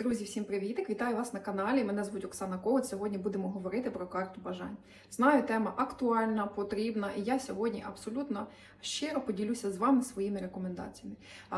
Друзі, всім привіт! Вітаю вас на каналі. Мене звуть Оксана Ковач. Сьогодні будемо говорити про карту бажань. Знаю, тема актуальна, потрібна, і я сьогодні абсолютно щиро поділюся з вами своїми рекомендаціями.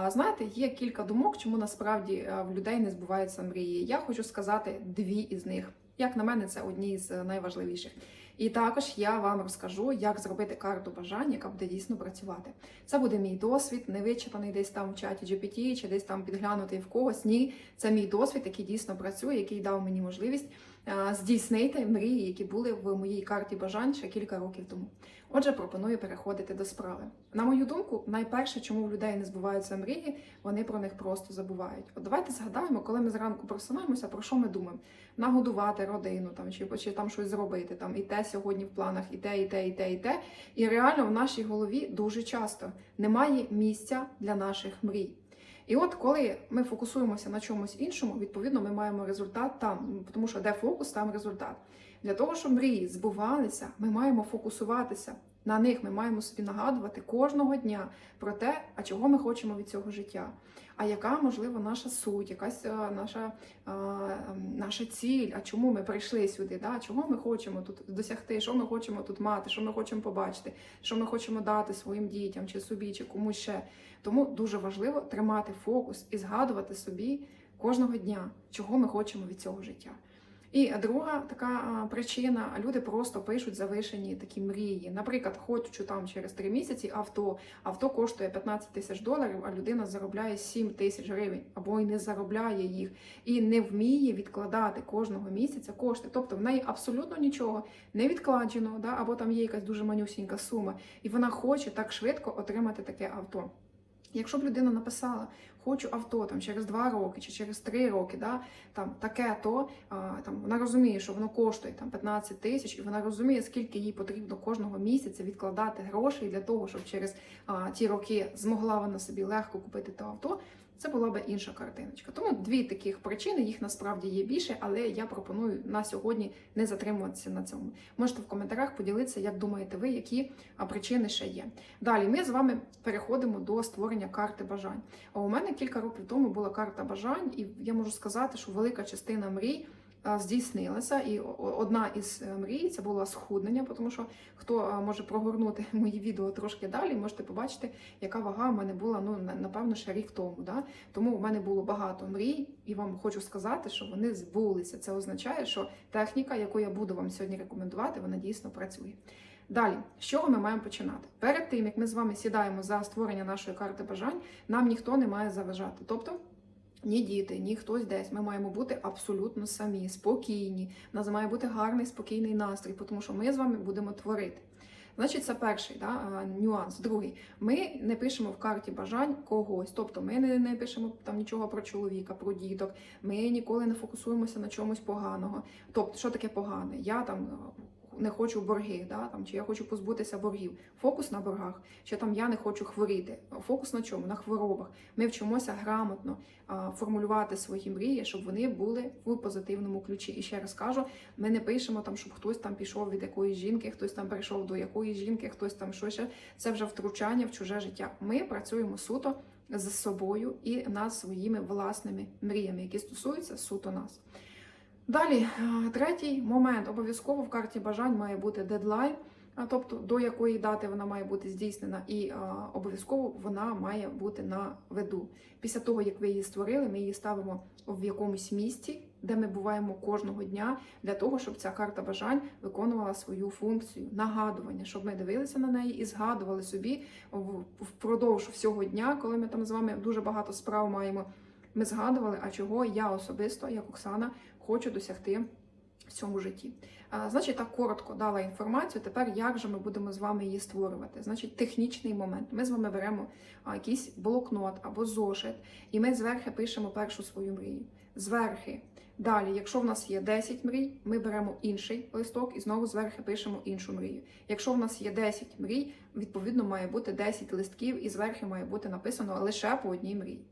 Знаєте, є кілька думок, чому насправді в людей не збуваються мрії. Я хочу сказати дві із них. Як на мене, це одні з найважливіших. І також я вам розкажу, як зробити карту бажань, яка буде дійсно працювати. Це буде мій досвід, не вичитаний десь там в чаті GPT чи десь там підглянутий в когось. Ні, це мій досвід, який дійсно працює, який дав мені можливість е, здійснити мрії, які були в моїй карті бажань ще кілька років тому. Отже, пропоную переходити до справи. На мою думку, найперше, чому в людей не збуваються мрії, вони про них просто забувають. От давайте згадаємо, коли ми зранку просинаємося, про що ми думаємо? Нагодувати родину там чи, чи там щось зробити. Там і те сьогодні в планах, і те, і те, і те, і те. І реально в нашій голові дуже часто немає місця для наших мрій. І от коли ми фокусуємося на чомусь іншому, відповідно, ми маємо результат там, тому що де фокус, там результат. Для того, щоб мрії збувалися, ми маємо фокусуватися на них. Ми маємо собі нагадувати кожного дня про те, а чого ми хочемо від цього життя. А яка можливо наша суть, якась а, наша а, наша ціль, а чому ми прийшли сюди? Да? Чого ми хочемо тут досягти? Що ми хочемо тут мати? Що ми хочемо побачити? Що ми хочемо дати своїм дітям, чи собі, чи комусь ще? Тому дуже важливо тримати фокус і згадувати собі кожного дня, чого ми хочемо від цього життя. І друга така причина: люди просто пишуть завишені такі мрії. Наприклад, хочу там через три місяці авто. Авто коштує 15 тисяч доларів, а людина заробляє 7 тисяч гривень або й не заробляє їх, і не вміє відкладати кожного місяця кошти. Тобто в неї абсолютно нічого не відкладено, да? або там є якась дуже манюсінька сума, і вона хоче так швидко отримати таке авто. Якщо б людина написала, хочу авто там через два роки чи через три роки, да, там таке, то а, там вона розуміє, що воно коштує там 15 тисяч, і вона розуміє, скільки їй потрібно кожного місяця відкладати грошей для того, щоб через а, ті роки змогла вона собі легко купити те авто. Це була би інша картиночка. Тому дві таких причини, їх насправді є більше, але я пропоную на сьогодні не затримуватися на цьому. Можете в коментарях поділитися, як думаєте ви, які причини ще є. Далі ми з вами переходимо до створення карти бажань. А у мене кілька років тому була карта бажань, і я можу сказати, що велика частина мрій здійснилася. І одна із е, мрій це було схуднення, тому що хто може прогорнути мої відео трошки далі, можете побачити, яка вага в мене була ну напевно ще рік тому. Да? Тому в мене було багато мрій, і вам хочу сказати, що вони збулися. Це означає, що техніка, яку я буду вам сьогодні рекомендувати, вона дійсно працює. Далі, з чого ми маємо починати? Перед тим як ми з вами сідаємо за створення нашої карти бажань, нам ніхто не має заважати. Тобто ні діти, ні хтось десь. Ми маємо бути абсолютно самі, спокійні. У нас має бути гарний, спокійний настрій, тому що ми з вами будемо творити. Значить, це перший да, нюанс. Другий, ми не пишемо в карті бажань когось. Тобто ми не, не пишемо там нічого про чоловіка, про діток. Ми ніколи не фокусуємося на чомусь поганого. Тобто, що таке погане? Я там не хочу борги, да, там, чи я хочу позбутися боргів. Фокус на боргах, чи там я не хочу хворіти. Фокус на чому? На хворобах. Ми вчимося грамотно а, формулювати свої мрії, щоб вони були в позитивному ключі. І ще раз кажу, ми не пишемо там, щоб хтось там пішов від якоїсь жінки, хтось там прийшов до якоїсь жінки, хтось там що ще. Це вже втручання в чуже життя. Ми працюємо суто з собою і над своїми власними мріями, які стосуються суто нас. Далі, е, третій момент. Обов'язково в карті бажань має бути дедлайн, тобто до якої дати вона має бути здійснена, і е, обов'язково вона має бути на виду. Після того, як ви її створили, ми її ставимо в якомусь місці, де ми буваємо кожного дня, для того, щоб ця карта бажань виконувала свою функцію нагадування, щоб ми дивилися на неї і згадували собі впродовж всього дня, коли ми там з вами дуже багато справ маємо. Ми згадували, а чого я особисто, як Оксана, хочу досягти в цьому житті. А, Значить, так коротко дала інформацію. Тепер як же ми будемо з вами її створювати? Значить, технічний момент. Ми з вами беремо а, якийсь блокнот або зошит, і ми зверхи пишемо першу свою мрію. Зверхи. Далі, якщо в нас є 10 мрій, ми беремо інший листок і знову зверхи пишемо іншу мрію. Якщо в нас є 10 мрій, відповідно має бути 10 листків, і зверхи має бути написано лише по одній мрії.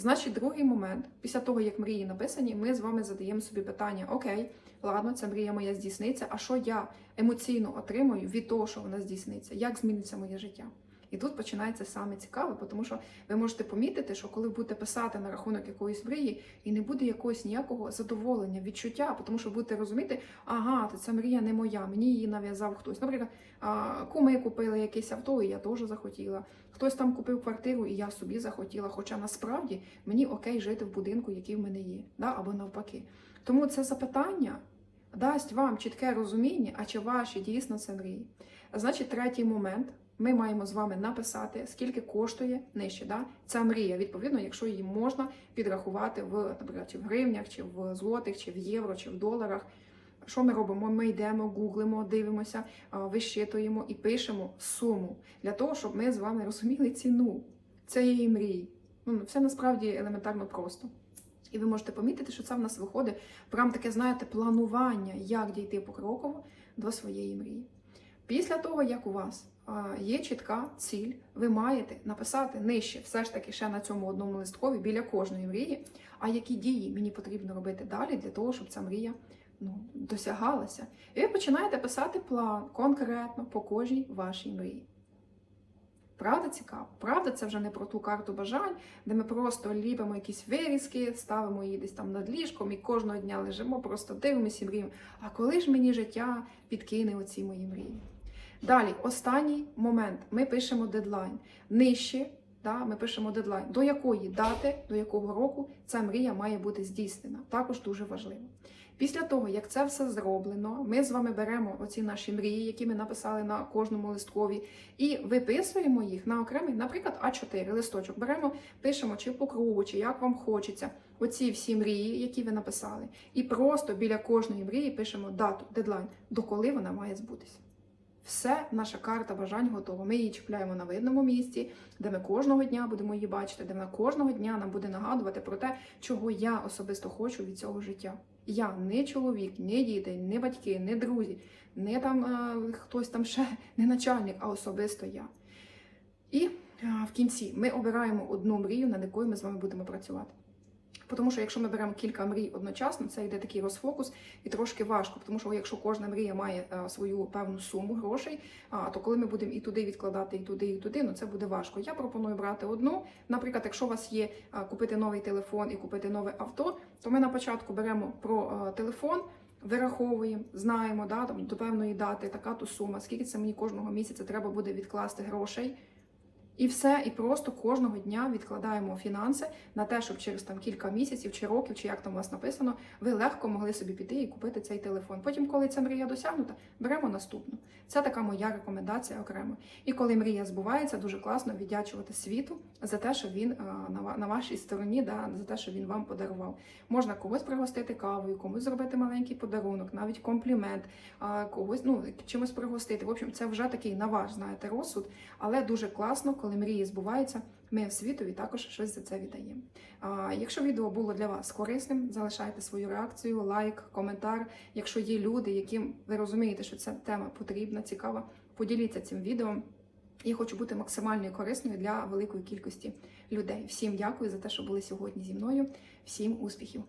Значить, другий момент, після того, як мрії написані, ми з вами задаємо собі питання: Окей, ладно, ця мрія моя здійсниться. А що я емоційно отримую від того, що вона здійсниться? Як зміниться моє життя? І тут починається саме цікаве, тому що ви можете помітити, що коли будете писати на рахунок якоїсь мрії, і не буде якогось ніякого задоволення, відчуття, тому що будете розуміти, ага, то ця мрія не моя, мені її нав'язав хтось. Наприклад, куми купили якесь авто, і я теж захотіла. Хтось там купив квартиру, і я собі захотіла. Хоча насправді мені окей жити в будинку, який в мене є, да? або навпаки. Тому це запитання дасть вам чітке розуміння, а чи ваші дійсно це мрії. Значить, третій момент. Ми маємо з вами написати, скільки коштує нижче. Да? Ця мрія, відповідно, якщо її можна підрахувати в, наприклад, чи в гривнях, чи в злотих, чи в євро, чи в доларах. Що ми робимо? Ми йдемо, гуглимо, дивимося, вищитуємо і пишемо суму для того, щоб ми з вами розуміли ціну цієї мрії. Ну, все насправді елементарно просто. І ви можете помітити, що це в нас виходить прям таке, знаєте, планування, як дійти покроково до своєї мрії. Після того, як у вас є чітка ціль, ви маєте написати нижче, все ж таки ще на цьому одному листкові біля кожної мрії, а які дії мені потрібно робити далі для того, щоб ця мрія ну, досягалася. І ви починаєте писати план конкретно по кожній вашій мрії. Правда цікаво? Правда, це вже не про ту карту бажань, де ми просто ліпимо якісь вирізки, ставимо її десь там над ліжком і кожного дня лежимо, просто дивимося і мріємо. А коли ж мені життя підкине оці мої мрії? Далі, останній момент. Ми пишемо дедлайн. Нижче, да, ми пишемо дедлайн, до якої дати, до якого року ця мрія має бути здійснена. Також дуже важливо. Після того, як це все зроблено, ми з вами беремо оці наші мрії, які ми написали на кожному листкові, і виписуємо їх на окремий, наприклад, А4 листочок. Беремо, пишемо чи по кругу, чи як вам хочеться. Оці всі мрії, які ви написали, і просто біля кожної мрії пишемо дату, дедлайн, до коли вона має збутися. Все, наша карта бажань готова. Ми її чіпляємо на видному місці, де ми кожного дня будемо її бачити, де вона кожного дня нам буде нагадувати про те, чого я особисто хочу від цього життя. Я не чоловік, не діти, не батьки, не друзі, не там е, хтось там ще не начальник, а особисто я. І е, в кінці ми обираємо одну мрію, над якою ми з вами будемо працювати. Тому що якщо ми беремо кілька мрій одночасно, це йде такий розфокус і трошки важко. Тому що якщо кожна мрія має е, свою певну суму грошей, то коли ми будемо і туди відкладати, і туди, і туди, ну це буде важко. Я пропоную брати одну. Наприклад, якщо у вас є купити новий телефон і купити нове авто, то ми на початку беремо про е, телефон. Вираховуємо, знаємо да, там, до певної дати така то сума, скільки це мені кожного місяця треба буде відкласти грошей. І все, і просто кожного дня відкладаємо фінанси на те, щоб через там кілька місяців чи років, чи як там у вас написано, ви легко могли собі піти і купити цей телефон. Потім, коли ця мрія досягнута, беремо наступну. Це така моя рекомендація окремо. І коли мрія збувається, дуже класно віддячувати світу за те, що він а, на, вашій стороні, да, за те, що він вам подарував. Можна когось пригостити кавою, комусь зробити маленький подарунок, навіть комплімент, а, когось ну чимось пригостити. В общем, це вже такий на ваш знаєте розсуд, але дуже класно, коли мрії збуваються. Ми світові також щось за це віддаємо. Якщо відео було для вас корисним, залишайте свою реакцію, лайк, коментар. Якщо є люди, яким ви розумієте, що ця тема потрібна, цікава, поділіться цим відео. Я хочу бути максимально корисною для великої кількості людей. Всім дякую за те, що були сьогодні зі мною. Всім успіхів!